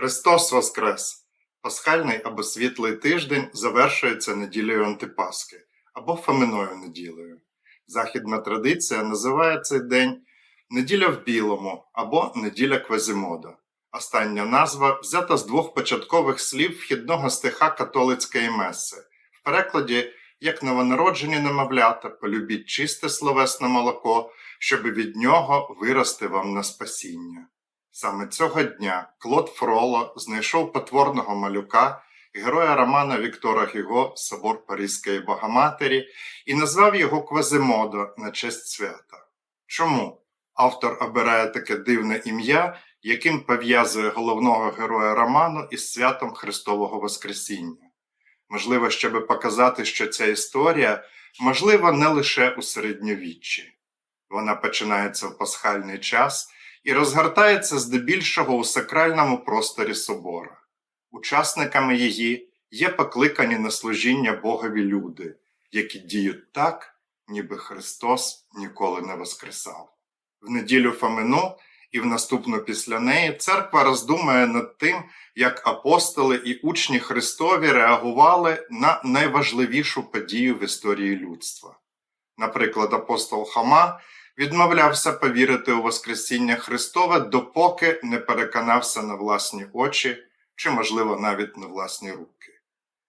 Христос Воскрес! Пасхальний або світлий тиждень завершується неділею Антипаски або Фоминою неділею. Західна традиція називає цей день неділя в білому або неділя Квазімода. Остання назва взята з двох початкових слів вхідного стиха католицької меси. В перекладі як новонароджені немовлята, полюбіть чисте словесне молоко, щоб від нього вирости вам на спасіння. Саме цього дня Клод Фроло знайшов потворного малюка, героя романа Віктора Гіго Собор Паризької Богоматері і назвав його Квазимодо на честь свята. Чому? Автор обирає таке дивне ім'я, яким пов'язує головного героя роману із святом Христового Воскресіння. Можливо, щоб показати, що ця історія можлива не лише у середньовіччі. Вона починається в пасхальний час і розгортається здебільшого у сакральному просторі собора. Учасниками її є покликані на служіння Богові люди, які діють так, ніби Христос ніколи не воскресав. В неділю Фомину і в наступну після неї церква роздумує над тим, як апостоли і учні Христові реагували на найважливішу подію в історії людства. Наприклад, апостол Хома відмовлявся повірити у Воскресіння Христове, допоки не переконався на власні очі чи, можливо, навіть на власні руки.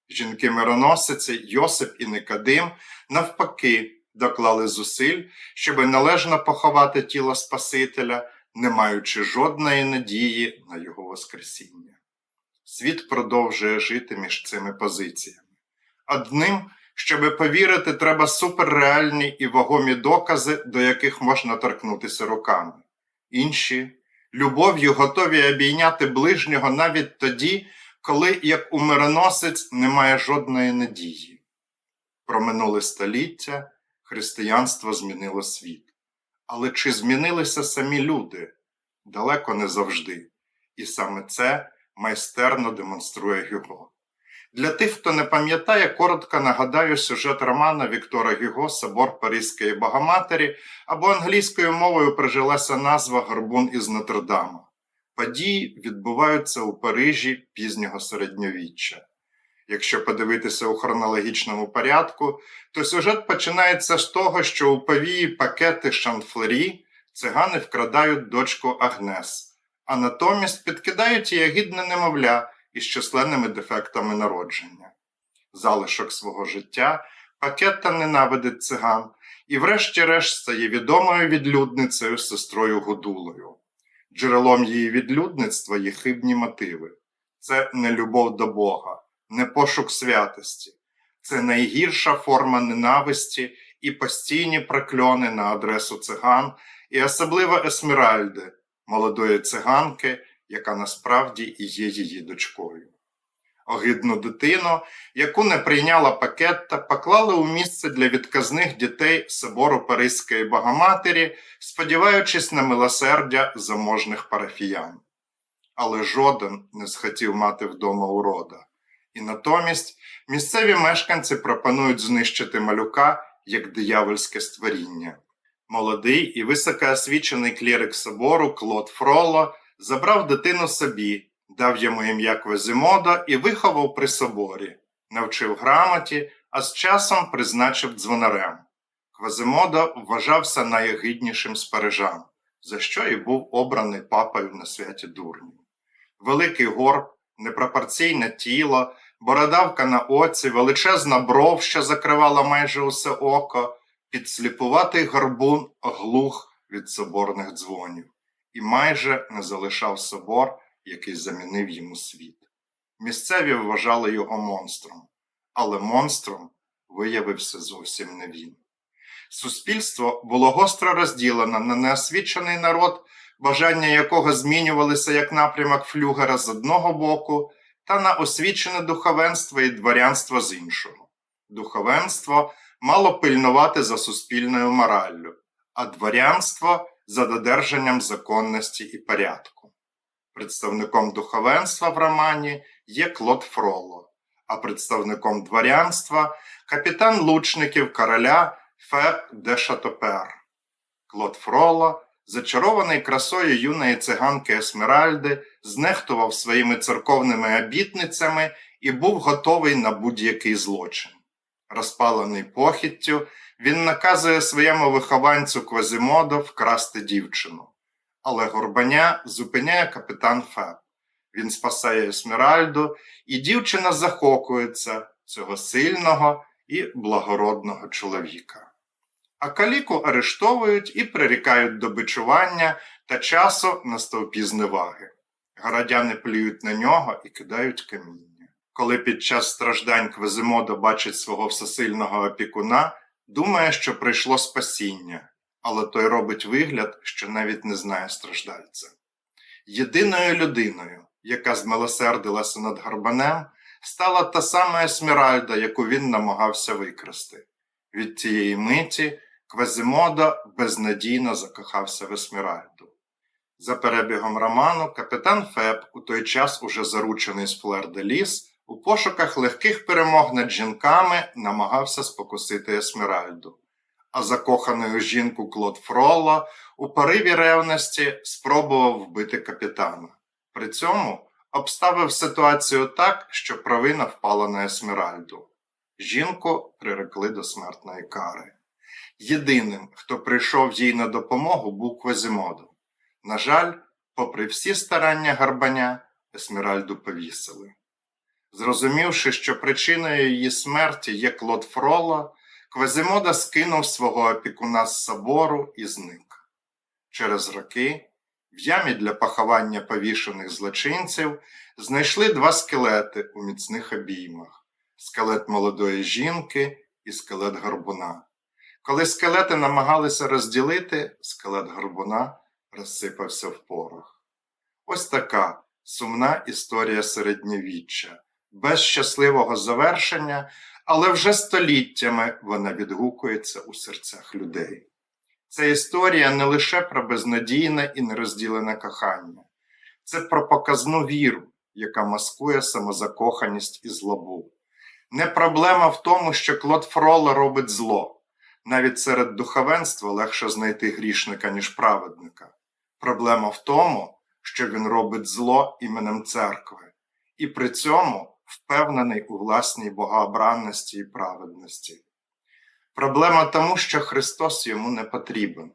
Жінки-мироносиці Йосип і Никодим, навпаки, доклали зусиль, щоби належно поховати тіло Спасителя, не маючи жодної надії на його Воскресіння. Світ продовжує жити між цими позиціями. Одним Щоби повірити, треба суперреальні і вагомі докази, до яких можна торкнутися руками. Інші любов'ю готові обійняти ближнього навіть тоді, коли, як у мироносець, немає жодної надії. Про минуле століття християнство змінило світ. Але чи змінилися самі люди? Далеко не завжди. І саме це майстерно демонструє Гюго. Для тих, хто не пам'ятає, коротко нагадаю сюжет романа Віктора Гюго Собор Паризької Богоматері або англійською мовою прижилася назва Горбун із Нотр-Дама. Події відбуваються у Парижі пізнього середньовіччя. Якщо подивитися у хронологічному порядку, то сюжет починається з того, що у повії пакети Шанфлері цигани вкрадають дочку Агнес, а натомість підкидають її гідне немовля із численними дефектами народження. Залишок свого життя пакетта ненавидить циган і, врешті-решт, стає відомою відлюдницею сестрою Гудулою. Джерелом її відлюдництва є хибні мотиви. Це не любов до Бога, не пошук святості, це найгірша форма ненависті і постійні прокльони на адресу циган, і особливо Есмеральди, молодої циганки, яка насправді і є її дочкою. Огидну дитину, яку не прийняла пакетта, поклали у місце для відказних дітей собору Паризької Богоматері, сподіваючись на милосердя заможних парафіян. Але жоден не схотів мати вдома урода. І натомість місцеві мешканці пропонують знищити малюка як диявольське створіння. Молодий і високоосвічений клірик собору Клод Фроло забрав дитину собі, дав йому ім'я Квазимода і виховав при соборі, навчив грамоті, а з часом призначив дзвонарем. Квазимода вважався найгіднішим з парижан, за що і був обраний папою на святі дурнів. Великий горб, непропорційне тіло, бородавка на оці, величезна бров, що закривала майже усе око, підсліпуватий горбун глух від соборних дзвонів і майже не залишав собор, який замінив йому світ. Місцеві вважали його монстром, але монстром виявився зовсім не він. Суспільство було гостро розділено на неосвічений народ, бажання якого змінювалися як напрямок флюгера з одного боку, та на освічене духовенство і дворянство з іншого. Духовенство мало пильнувати за суспільною мораллю, а дворянство за додержанням законності і порядку. Представником духовенства в романі є Клод Фроло, а представником дворянства капітан лучників короля Фе де Шатопер. Клод Фроло зачарований красою юної циганки Есмеральди, знехтував своїми церковними обітницями і був готовий на будь-який злочин. Розпалений похіттю, він наказує своєму вихованцю Квазімодо вкрасти дівчину. Але Горбаня зупиняє капітан Феб. Він спасає Есмеральду, і дівчина захокується цього сильного і благородного чоловіка. А каліку арештовують і прирікають до бичування та часу на стовпі зневаги. Городяни плюють на нього і кидають каміння. Коли під час страждань Квазимодо бачить свого всесильного опікуна, думає, що прийшло спасіння, але той робить вигляд, що навіть не знає страждальця. Єдиною людиною, яка змилосердилася над Гарбанем, стала та сама Есмеральда, яку він намагався викрасти. Від цієї миті Квазимодо безнадійно закохався в Есмеральду. За перебігом роману, капітан Феб, у той час уже заручений з Флер де Ліс, у пошуках легких перемог над жінками намагався спокусити Есмеральду. А закохану жінку Клод Фролло у пориві ревності спробував вбити капітана. При цьому обставив ситуацію так, що провина впала на Есмеральду. Жінку прирекли до смертної кари. Єдиним, хто прийшов їй на допомогу, був Квазімодо. На жаль, попри всі старання Гарбаня, Есмеральду повісили. Зрозумівши, що причиною її смерті є Клод Фроло, Квазімода скинув свого опікуна з собору і зник. Через роки в ямі для поховання повішених злочинців знайшли два скелети у міцних обіймах скелет молодої жінки і скелет горбуна. Коли скелети намагалися розділити, скелет горбуна розсипався в порох. Ось така сумна історія середньовіччя, без щасливого завершення, але вже століттями вона відгукується у серцях людей. Це історія не лише про безнадійне і нерозділене кохання, це про показну віру, яка маскує самозакоханість і злобу. Не проблема в тому, що Клод Фроло робить зло. Навіть серед духовенства легше знайти грішника, ніж праведника. Проблема в тому, що він робить зло іменем церкви, і при цьому впевнений у власній богообранності і праведності. Проблема тому, що Христос йому не потрібен,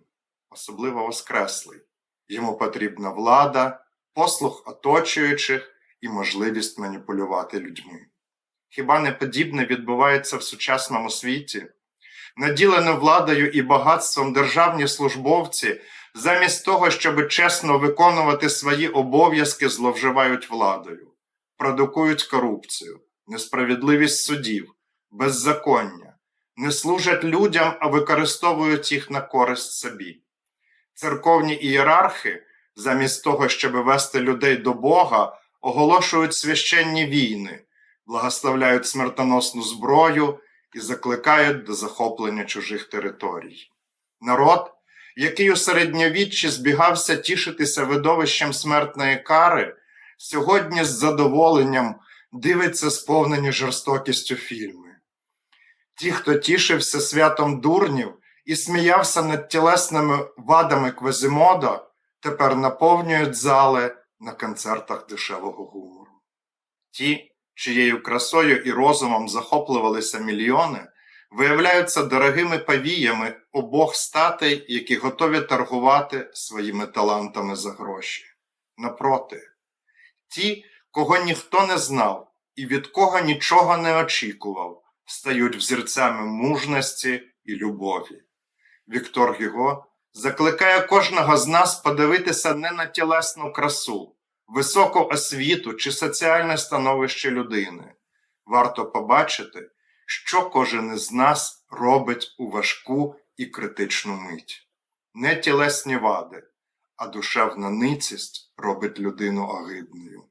особливо Воскреслий. Йому потрібна влада, послух оточуючих і можливість маніпулювати людьми. Хіба не подібне відбувається в сучасному світі? Наділені владою і багатством державні службовці, замість того, щоб чесно виконувати свої обов'язки, зловживають владою, продукують корупцію, несправедливість судів, беззаконня, не служать людям, а використовують їх на користь собі. Церковні ієрархи, замість того, щоб вести людей до Бога, оголошують священні війни, благословляють смертоносну зброю і закликають до захоплення чужих територій. Народ, який у середньовіччі збігався тішитися видовищем смертної кари, сьогодні з задоволенням дивиться сповнені жорстокістю фільми. Ті, хто тішився святом дурнів і сміявся над тілесними вадами Квазімода, тепер наповнюють зали на концертах дешевого гумору. Ті, чиєю красою і розумом захоплювалися мільйони, виявляються дорогими павіями обох статей, які готові торгувати своїми талантами за гроші. Напроти, ті, кого ніхто не знав і від кого нічого не очікував, стають взірцями мужності і любові. Віктор Гіго закликає кожного з нас подивитися не на тілесну красу, високу освіту чи соціальне становище людини. Варто побачити, що кожен із нас робить у важку і критичну мить. Не тілесні вади, а душевна ницість робить людину огидною.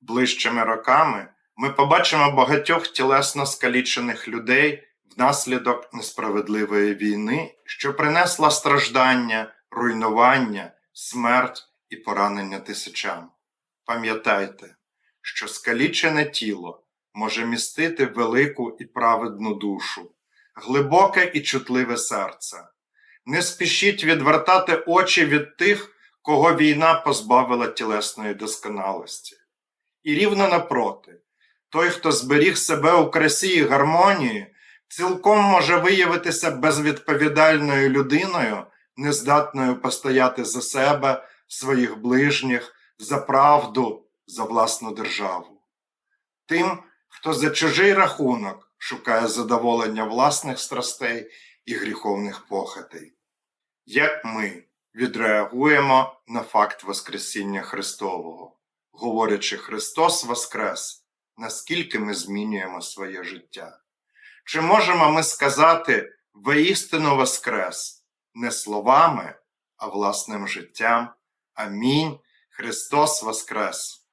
Ближчими роками ми побачимо багатьох тілесно скалічених людей внаслідок несправедливої війни, що принесла страждання, руйнування, смерть і поранення тисячам. Пам'ятайте, що скалічене тіло може містити велику і праведну душу, глибоке і чутливе серце. Не спішіть відвертати очі від тих, кого війна позбавила тілесної досконалості. І рівно напроти, той, хто зберіг себе у красі і гармонії, цілком може виявитися безвідповідальною людиною, нездатною постояти за себе, своїх ближніх, за правду, за власну державу. Тим, хто за чужий рахунок шукає задоволення власних страстей і гріховних похотей. Як ми відреагуємо на факт Воскресіння Христового, говорячи Христос Воскрес, наскільки ми змінюємо своє життя? Чи можемо ми сказати воістину Воскрес не словами, а власним життям? Амінь. Христос Воскрес!